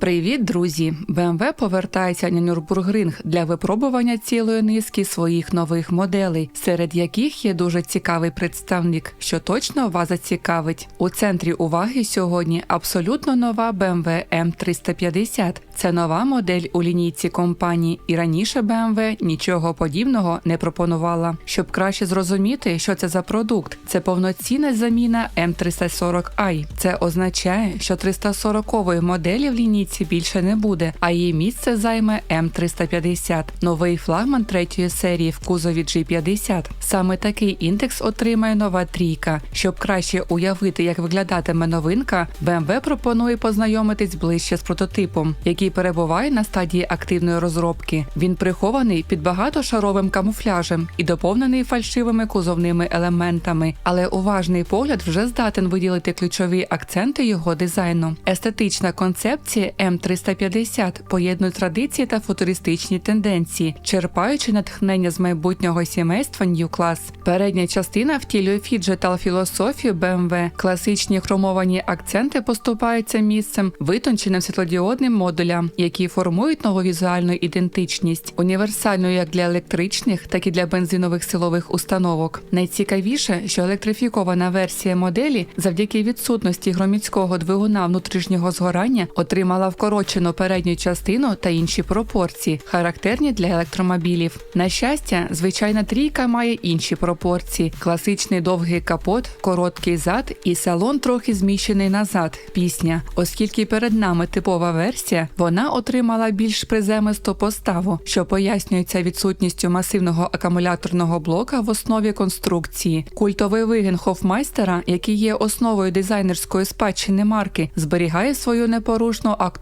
Привіт, друзі! BMW повертається на Нюрбургринг для випробування цілої низки своїх нових моделей, серед яких є дуже цікавий представник, що точно вас зацікавить. У центрі уваги сьогодні абсолютно нова BMW M350. Це нова модель у лінійці компанії, і раніше BMW нічого подібного не пропонувала. Щоб краще зрозуміти, що це за продукт, це повноцінна заміна M340i. Це означає, що 340-ї моделі в лінійці більше не буде, а її місце займе М350, новий флагман третьої серії в кузові G50. Саме такий індекс отримає нова трійка. Щоб краще уявити, як виглядатиме новинка, BMW пропонує познайомитись ближче з прототипом, який перебуває на стадії активної розробки. Він прихований під багатошаровим камуфляжем і доповнений фальшивими кузовними елементами, але уважний погляд вже здатен виділити ключові акценти його дизайну. Естетична концепція М350 поєднує традиції та футуристичні тенденції, черпаючи натхнення з майбутнього сімейства New Class. Передня частина втілює фіджетал філософію BMW. Класичні хромовані акценти поступаються місцем витонченим світлодіодним модулям, які формують нову візуальну ідентичність, універсальну як для електричних, так і для бензинових силових установок. Найцікавіше, що електрифікована версія моделі завдяки відсутності громіцького двигуна внутрішнього згорання отримала вкорочену передню частину та інші пропорції, характерні для електромобілів. На щастя, звичайна трійка має інші пропорції: класичний довгий капот, короткий зад і салон трохи зміщений назад. Пісня, оскільки перед нами типова версія, вона отримала більш приземисту поставу, що пояснюється відсутністю масивного акумуляторного блока в основі конструкції. Культовий вигін Хофмайстера, який є основою дизайнерської спадщини марки, зберігає свою непорушну актуальність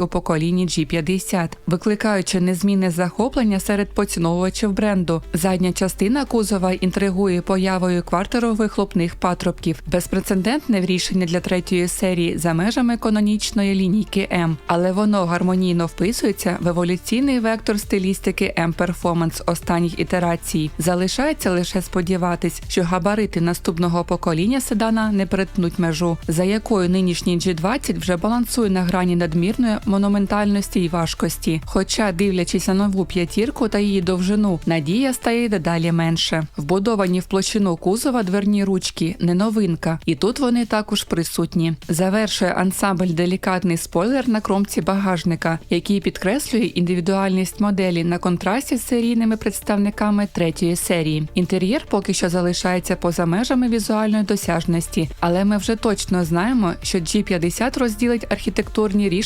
у поколінні G50, викликаючи незмінне захоплення серед поціновувачів бренду. Задня частина кузова інтригує появою квартерових хлопних патрубків, безпрецедентне рішення для третьої серії за межами канонічної лінійки М, але воно гармонійно вписується в еволюційний вектор стилістики M Performance останніх ітерацій. Залишається лише сподіватись, що габарити наступного покоління седана не перетнуть межу, за якою нинішній G20 вже балансує на грані надмірної монументальності і важкості. Хоча, дивлячись на нову п'ятірку та її довжину, надія стає дедалі менше. Вбудовані в площину кузова дверні ручки не новинка, і тут вони також присутні. Завершує ансамбль делікатний спойлер на кромці багажника, який підкреслює індивідуальність моделі на контрасті з серійними представниками третьої серії. Інтер'єр поки що залишається поза межами візуальної досяжності, але ми вже точно знаємо, що G50 розділить архітектурні рішення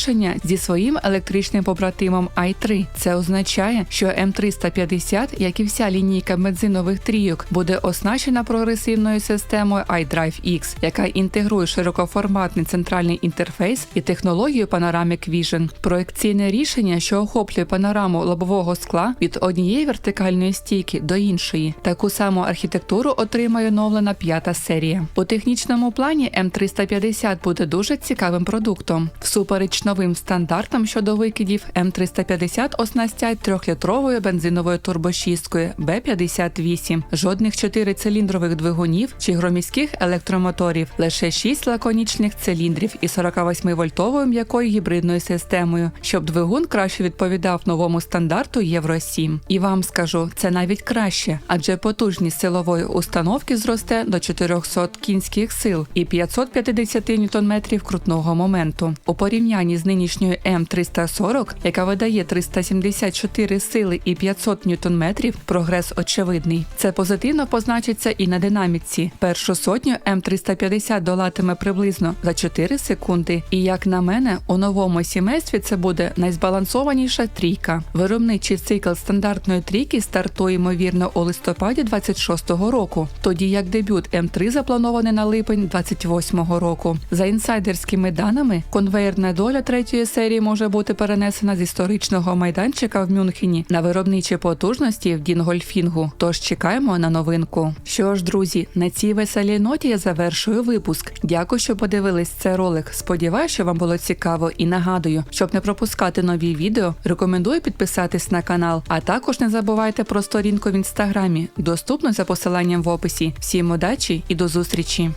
зі своїм електричним побратимом i3. Це означає, що М350, як і вся лінійка бензинових трійок, буде оснащена прогресивною системою iDrive X, яка інтегрує широкоформатний центральний інтерфейс і технологію Panoramic Vision. Проекційне рішення, що охоплює панораму лобового скла від однієї вертикальної стійки до іншої. Таку саму архітектуру отримає оновлена п'ята серія. У технічному плані М350 буде дуже цікавим продуктом. Всупереч новим стандартам щодо викидів, М350 оснастять трьохлітровою бензиновою турбошісткою Б58, жодних чотирициліндрових двигунів чи громіських електромоторів, лише 6 лаконічних циліндрів і 48-вольтовою м'якою гібридною системою, щоб двигун краще відповідав новому стандарту Євро 7. І вам скажу, це навіть краще, адже потужність силової установки зросте до 400 кінських сил і 550 ньютон-метрів крутного моменту. У порівнянні з нинішньою М340, яка видає 374 сили і 500 ньютон-метрів, прогрес очевидний. Це позитивно позначиться і на динаміці. Першу сотню М350 долатиме приблизно за 4 секунди. І як на мене, у новому сімействі це буде найзбалансованіша трійка. Виробничий цикл стандартної трійки стартує ймовірно у листопаді 26-го року, тоді як дебют М3 запланований на липень 28-го року. За інсайдерськими даними, конвейерна доля третьої серії може бути перенесена з історичного майданчика в Мюнхені на виробничі потужності в Дінгольфінгу. Тож чекаємо на новинку. Що ж, друзі, на цій веселій ноті я завершую випуск. Дякую, що подивились цей ролик. Сподіваюсь, що вам було цікаво і нагадую, щоб не пропускати нові відео, рекомендую підписатись на канал, а також не забувайте про сторінку в інстаграмі, доступну за посиланням в описі. Всім удачі і до зустрічі!